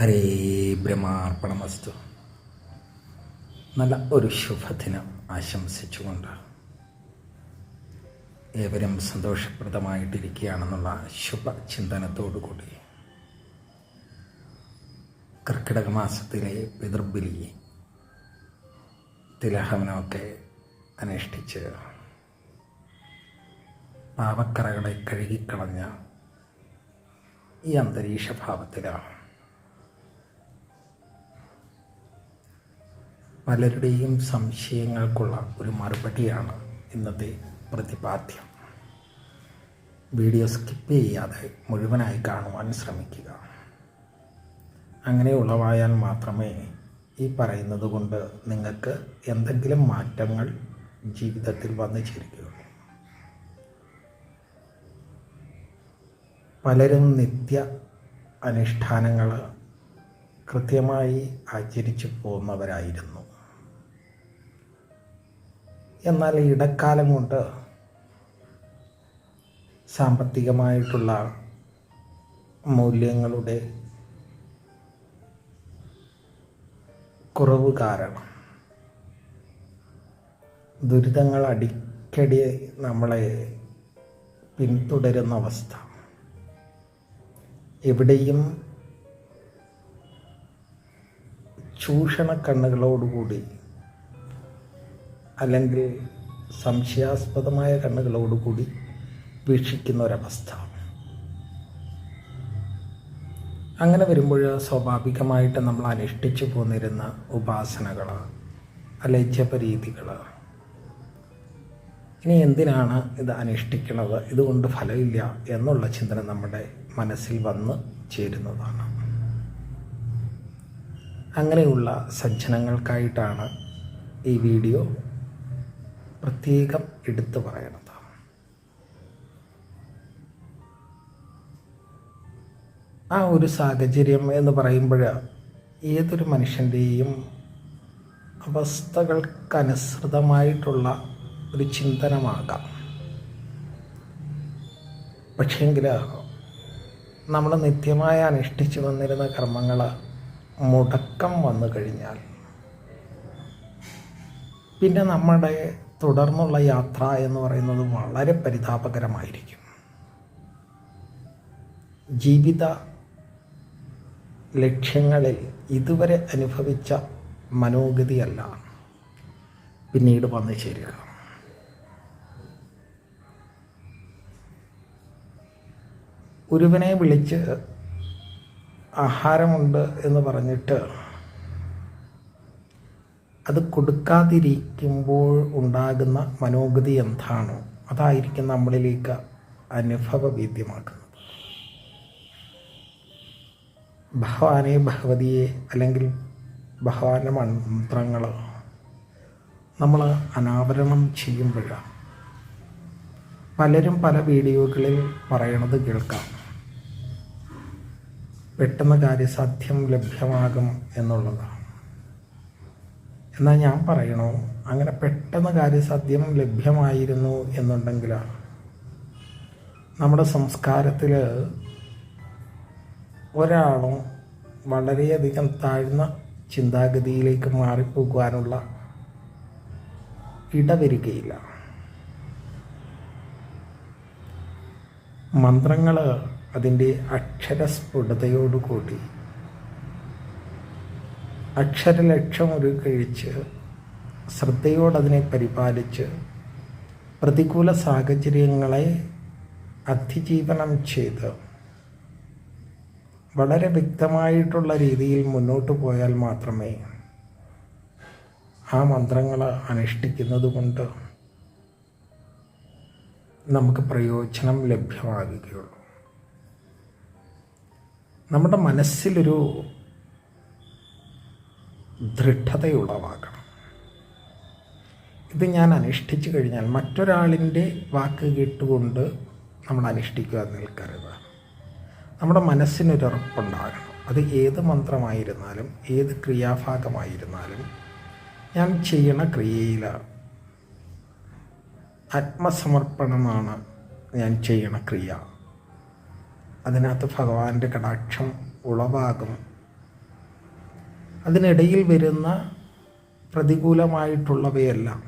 ഹരേ ബ്രഹ്മാർപ്പണമസ്തു. നല്ല ഒരു ശുഭദിനം ആശംസിച്ചുകൊണ്ട് ഏവരും സന്തോഷപ്രദമായിട്ടിരിക്കുകയാണെന്നുള്ള ശുഭചിന്തനത്തോടുകൂടി കർക്കിടക മാസത്തിലെ പിതൃബലി തിലഹവനമൊക്കെ അനുഷ്ഠിച്ച് പാവക്കറകളെ കഴുകിക്കളഞ്ഞ ഈ അന്തരീക്ഷ പലരുടെയും സംശയങ്ങൾക്കുള്ള ഒരു മറുപടിയാണ് ഇന്നത്തെ പ്രതിപാദ്യം. വീഡിയോ സ്കിപ്പ് ചെയ്യാതെ മുഴുവനായി കാണുവാൻ ശ്രമിക്കുക. അങ്ങനെ ഉളവായാൽ മാത്രമേ ഈ പറയുന്നത് കൊണ്ട് നിങ്ങൾക്ക് എന്തെങ്കിലും മാറ്റങ്ങൾ ജീവിതത്തിൽ വന്നു ചേരുകയുള്ളൂ. പലരും നിത്യ അനുഷ്ഠാനങ്ങൾ കൃത്യമായി ആചരിച്ചു പോകുന്നവരായിരുന്നു. എന്നാൽ ഇടക്കാലം കൊണ്ട് സാമ്പത്തികമായിട്ടുള്ള മൂല്യങ്ങളുടെ കുറവ് കാരണം ദുരിതങ്ങൾ അടിക്കടി നമ്മളെ പിന്തുടരുന്ന അവസ്ഥ. എവിടെയും ചൂഷണ കണ്ണുകളോടുകൂടി അല്ലെങ്കിൽ സംശയാസ്പദമായ കണ്ണുകളോടുകൂടി വീക്ഷിക്കുന്ന ഒരവസ്ഥ അങ്ങനെ വരുമ്പോൾ സ്വാഭാവികമായിട്ട് നമ്മൾ അനുഷ്ഠിച്ചു പോന്നിരുന്ന ഉപാസനകൾ അല്ലെ ജപരീതികൾ ഇനി എന്തിനാണ് ഇത് അനുഷ്ഠിക്കുന്നത്? ഇതുകൊണ്ട് ഫലമില്ല എന്നുള്ള ചിന്തന നമ്മുടെ മനസ്സിൽ വന്ന് ചേരുന്നതാണ്. അങ്ങനെയുള്ള സജ്ജനങ്ങൾക്കായിട്ടാണ് ഈ വീഡിയോ പ്രത്യേകം എടുത്തു പറയണത്. ആ ഒരു സാഹചര്യം എന്ന് പറയുമ്പോൾ ഏതൊരു മനുഷ്യന്റെയും അവസ്ഥകൾക്കനുസൃതമായിട്ടുള്ള ഒരു ചിന്തനമാകാം. പക്ഷേങ്കിൽ നമ്മൾ നിത്യമായി അനുഷ്ഠിച്ചു വന്നിരുന്ന കർമ്മങ്ങൾ മുടക്കം വന്നു കഴിഞ്ഞാൽ പിന്നെ നമ്മുടെ തുടർന്നുള്ള യാത്ര എന്ന് പറയുന്നത് വളരെ പരിതാപകരമായിരിക്കും. ജീവിത ലക്ഷ്യങ്ങളിൽ ഇതുവരെ അനുഭവിച്ച മനോഗതിയല്ല പിന്നീട് വന്നു ചേരുക. ഒരുവനെ വിളിച്ച് ആഹാരമുണ്ട് എന്ന് പറഞ്ഞിട്ട് അത് കൊടുക്കാതിരിക്കുമ്പോൾ ഉണ്ടാകുന്ന മനോഗതി എന്താണോ അതായിരിക്കും നമ്മളിലേക്ക് അനുഭവവേദ്യമാക്കുന്നത് ഭഗവാനെ ഭഗവതിയെ അല്ലെങ്കിൽ ഭഗവാന്റെ മന്ത്രങ്ങൾ നമ്മൾ അനാവരണം ചെയ്യുമ്പോഴാണ്. പലരും പല വീഡിയോകളിൽ പറയണത് കേൾക്കാം. പെട്ടെന്ന് കാര്യസാധ്യം ലഭ്യമാകും എന്നുള്ളതാണ്. എന്നാൽ ഞാൻ പറയണോ. അങ്ങനെ പെട്ടെന്ന് കാര്യസാധ്യം ലഭ്യമായിരുന്നു എന്നുണ്ടെങ്കിലാണ് നമ്മുടെ സംസ്കാരത്തിൽ ഒരാളും വളരെയധികം താഴ്ന്ന ചിന്താഗതിയിലേക്ക് മാറിപ്പോകുവാനുള്ള ഇടവരികയില്ല മന്ത്രങ്ങൾ അതിന്റെ അക്ഷരസ്ഫുടതയോടുകൂടി അക്ഷരലക്ഷം ഒരു കഴിച്ച് ശ്രദ്ധയോടതിനെ പരിപാലിച്ച് പ്രതികൂല സാഹചര്യങ്ങളെ അതിജീവനം ചെയ്ത് വളരെ വ്യക്തമായിട്ടുള്ള രീതിയിൽ മുന്നോട്ട് പോയാൽ മാത്രമേ ആ മന്ത്രങ്ങൾ അനുഷ്ഠിക്കുന്നത് കൊണ്ട് നമുക്ക് പ്രയോജനം ലഭ്യമാകുകയുള്ളൂ. നമ്മുടെ മനസ്സിലൊരു ദൃഢതയുളവാക്കണം. ഇത് ഞാൻ അനുഷ്ഠിച്ചു കഴിഞ്ഞാൽ മറ്റൊരാളിന്റെ വാക്ക് കേട്ടുകൊണ്ട് നമ്മൾ അനുഷ്ഠിക്കുക നിൽക്കരുത്. നമ്മുടെ മനസ്സിനൊരുറപ്പുണ്ടാകണം. അത് ഏത് മന്ത്രമായിരുന്നാലും ഏത് ക്രിയാഭാഗമായിരുന്നാലും ഞാൻ ചെയ്യണ ക്രിയയിൽ ആത്മസമർപ്പണമാണ് ഞാൻ ചെയ്യണ ക്രിയ. അതിനകത്ത് ഭഗവാന്റെ കടാക്ഷം ഉളവാകും. അതിനിടയിൽ വരുന്ന പ്രതികൂലമായിട്ടുള്ളവയെല്ലാം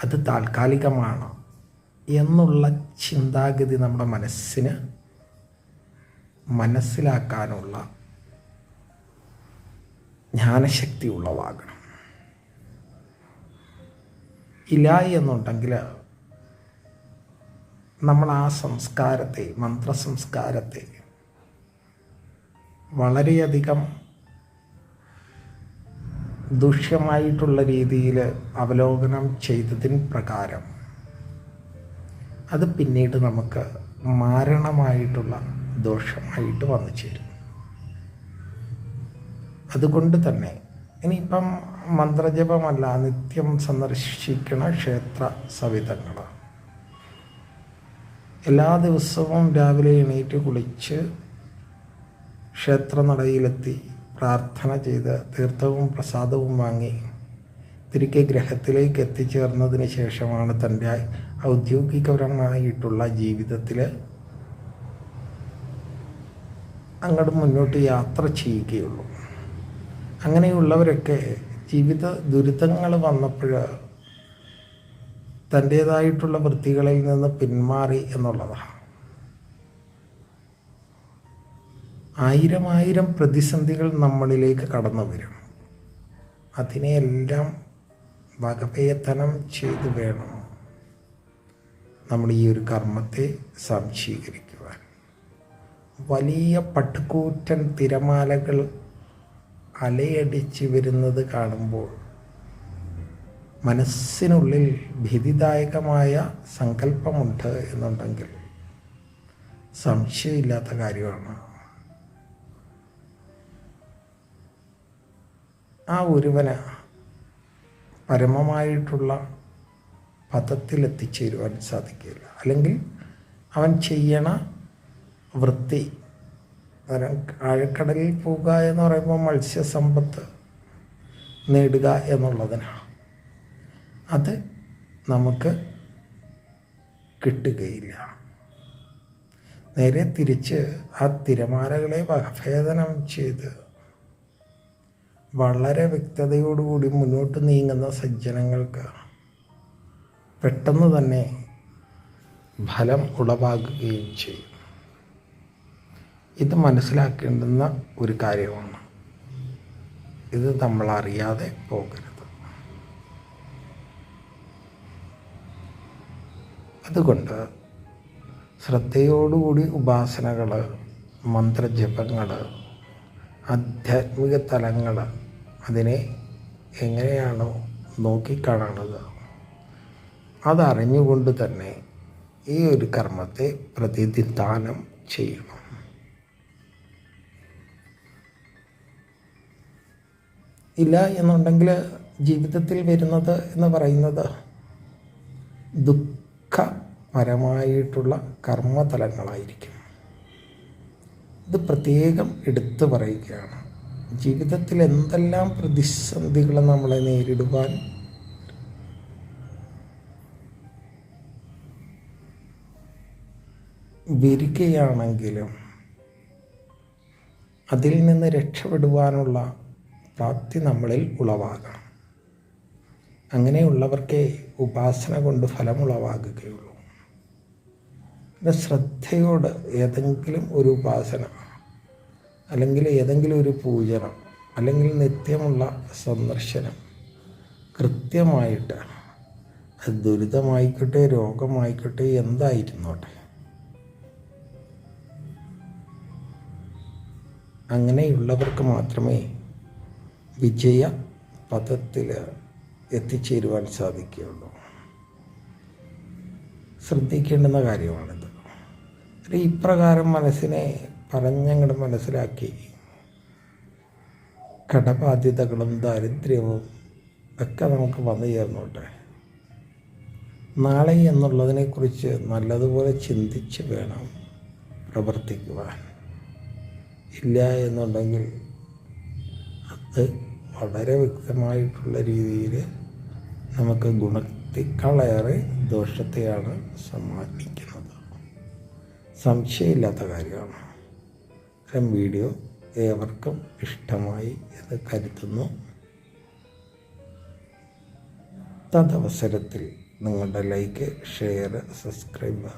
അത് താൽക്കാലികമാണ് എന്നുള്ള ചിന്താഗതി നമ്മുടെ മനസ്സിന് മനസ്സിലാക്കാനുള്ള ജ്ഞാനശക്തി ഉള്ളതാകണം ഇല്ല എന്നുണ്ടെങ്കിൽ നമ്മൾ ആ സംസ്കാരത്തെ മന്ത്രസംസ്കാരത്തെ വളരെയധികം ദൂഷ്യമായിട്ടുള്ള രീതിയിൽ അവലോകനം ചെയ്തതിന് പ്രകാരം അത് പിന്നീട് നമുക്ക് മാരണമായിട്ടുള്ള ദോഷമായിട്ട് വന്നു ചേരും. അതുകൊണ്ട് തന്നെ ഇനിയിപ്പം മന്ത്രജപമല്ല നിത്യം സന്ദർശിക്കണ ക്ഷേത്ര സവിധങ്ങൾ എല്ലാ ദിവസവും രാവിലെ എണീറ്റ് കുളിച്ച് ക്ഷേത്രനടയിലെത്തി പ്രാർത്ഥന ചെയ്ത് തീർത്ഥവും പ്രസാദവും വാങ്ങി തിരികെ ഗ്രഹത്തിലേക്ക് എത്തിച്ചേർന്നതിന് ശേഷമാണ് തന്റെ ഔദ്യോഗികപരമായിട്ടുള്ള ജീവിതത്തിൽ അങ്ങോട്ട് മുന്നോട്ട് യാത്ര ചെയ്യുകയുള്ളൂ. അങ്ങനെയുള്ളവരൊക്കെ ജീവിത ദുരിതങ്ങൾ വന്നപ്പോൾ തന്റേതായിട്ടുള്ള വൃത്തികളിൽ നിന്ന് പിന്മാറി എന്നുള്ളതാണ്. ആയിരം ആയിരം പ്രതിസന്ധികൾ നമ്മളിലേക്ക് കടന്നു വരും. അതിനെയെല്ലാം വകഭേദനം ചെയ്തു വേണം നമ്മൾ ഈ ഒരു കർമ്മത്തെ സംശീകരിക്കുവാൻ വലിയ പട്ടുകൂറ്റൻ തിരമാലകൾ അലയടിച്ച് വരുന്നത് കാണുമ്പോൾ മനസ്സിനുള്ളിൽ ഭീതിദായകമായ സങ്കല്പമുണ്ട് എന്നുണ്ടെങ്കിൽ സംശയമില്ലാത്ത കാര്യമാണ്. ആ ഒരുവന് പരമമായിട്ടുള്ള പദത്തിൽ എത്തിച്ചേരുവാൻ സാധിക്കില്ല അല്ലെങ്കിൽ അവൻ ചെയ്യണ വൃത്തി ആഴക്കടലിൽ പോവുക എന്ന് പറയുമ്പോൾ മത്സ്യസമ്പത്ത് നേടുക എന്നുള്ളതിനാണ് അത് നമുക്ക് കിട്ടുകയില്ല. നേരെ തിരിച്ച് ആ തിരമാലകളെ വകഭേദനം ചെയ്ത് വളരെ വ്യക്തതയോടുകൂടി മുന്നോട്ട് നീങ്ങുന്ന സജ്ജനങ്ങൾക്ക് പെട്ടെന്ന് തന്നെ ഫലം ഉളവാകുകയും ചെയ്യും. ഇത് മനസ്സിലാക്കേണ്ടുന്ന ഒരു കാര്യമാണ്. ഇത് നമ്മൾ അറിയാതെ പോകരുത്. അതുകൊണ്ട് ശ്രദ്ധയോടുകൂടി ഉപാസനകൾ മന്ത്രജപങ്ങൾ ആധ്യാത്മിക തലങ്ങൾ അതിനെ എങ്ങനെയാണോ നോക്കിക്കാണുന്നത്. അതറിഞ്ഞുകൊണ്ട് തന്നെ ഈ ഒരു കർമ്മത്തെ പ്രതിനിധാനം ചെയ്യണം. ഇല്ല എന്നുണ്ടെങ്കിൽ ജീവിതത്തിൽ വരുന്നത് എന്ന് പറയുന്നത് ദുഃഖപരമായിട്ടുള്ള കർമ്മതലങ്ങളായിരിക്കും ഇത് പ്രത്യേകം എടുത്തു പറയുകയാണ്. ജീവിതത്തിൽ എന്തെല്ലാം പ്രതിസന്ധികൾ നമ്മളെ നേരിടുവാൻ വരികയാണെങ്കിലും അതിൽ നിന്ന് രക്ഷപ്പെടുവാനുള്ള പ്രാപ്തി നമ്മളിൽ ഉളവാകണം. അങ്ങനെയുള്ളവർക്കേ ഉപാസന കൊണ്ട് ഫലമുളവാകുകയുള്ളൂ. പിന്നെ ശ്രദ്ധയോട് ഏതെങ്കിലും ഒരു ഉപാസന അല്ലെങ്കിൽ ഏതെങ്കിലും ഒരു പൂജനം അല്ലെങ്കിൽ നിത്യമുള്ള സന്ദർശനം കൃത്യമായിട്ട് അത് ദുരിതമായിക്കോട്ടെ രോഗമായിക്കോട്ടെ എന്തായിരുന്നോട്ടെ. അങ്ങനെയുള്ളവർക്ക് മാത്രമേ വിജയ പദത്തിൽ എത്തിച്ചേരുവാൻ സാധിക്കുകയുള്ളൂ. ശ്രദ്ധിക്കേണ്ടുന്ന കാര്യമാണിത്. ഇപ്രകാരം മനസ്സിനെ പറഞ്ഞങ്ങോട്ട് മനസ്സിലാക്കി. കടബാധ്യതകളും ദാരിദ്ര്യവും ഒക്കെ നമുക്ക് വന്നു ചേർന്നോട്ടെ. നാളെ എന്നുള്ളതിനെക്കുറിച്ച് നല്ലതുപോലെ ചിന്തിച്ച് വേണം പ്രവർത്തിക്കുവാൻ. ഇല്ല എന്നുണ്ടെങ്കിൽ അത് വളരെ വ്യക്തമായിട്ടുള്ള രീതിയിൽ നമുക്ക് ഗുണത്തിക്കളേറെ ദോഷത്തെയാണ് സമ്മാനിക്കുന്നത്. സംശയമില്ലാത്ത കാര്യമാണ്. ഇത്തരം വീഡിയോ ഏവർക്കും ഇഷ്ടമായി എന്ന് കരുതുന്നു. തദവസരത്തിൽ നിങ്ങളുടെ ലൈക്ക് ഷെയർ സബ്സ്ക്രൈബ്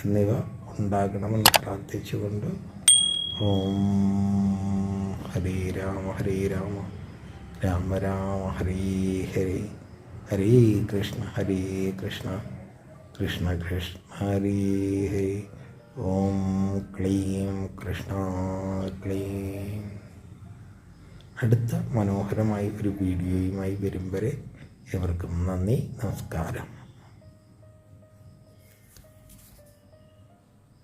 എന്നിവ ഉണ്ടാകണമെന്ന് പ്രാർത്ഥിച്ചുകൊണ്ട് ഓം ഹരേ രാമ ഹരേ രാമ രാമ രാമ ഹരേ ഹരേ ഹരേ കൃഷ്ണ ഹരേ കൃഷ്ണ കൃഷ്ണ കൃഷ്ണ ഹരേ ഹരേ. ഓം ക്ലീം കൃഷ്ണ ക്ലീം. അടുത്ത മനോഹരമായ ഒരു വീഡിയോയുമായി വരും വരെ എവർക്കും നന്ദി നമസ്കാരം.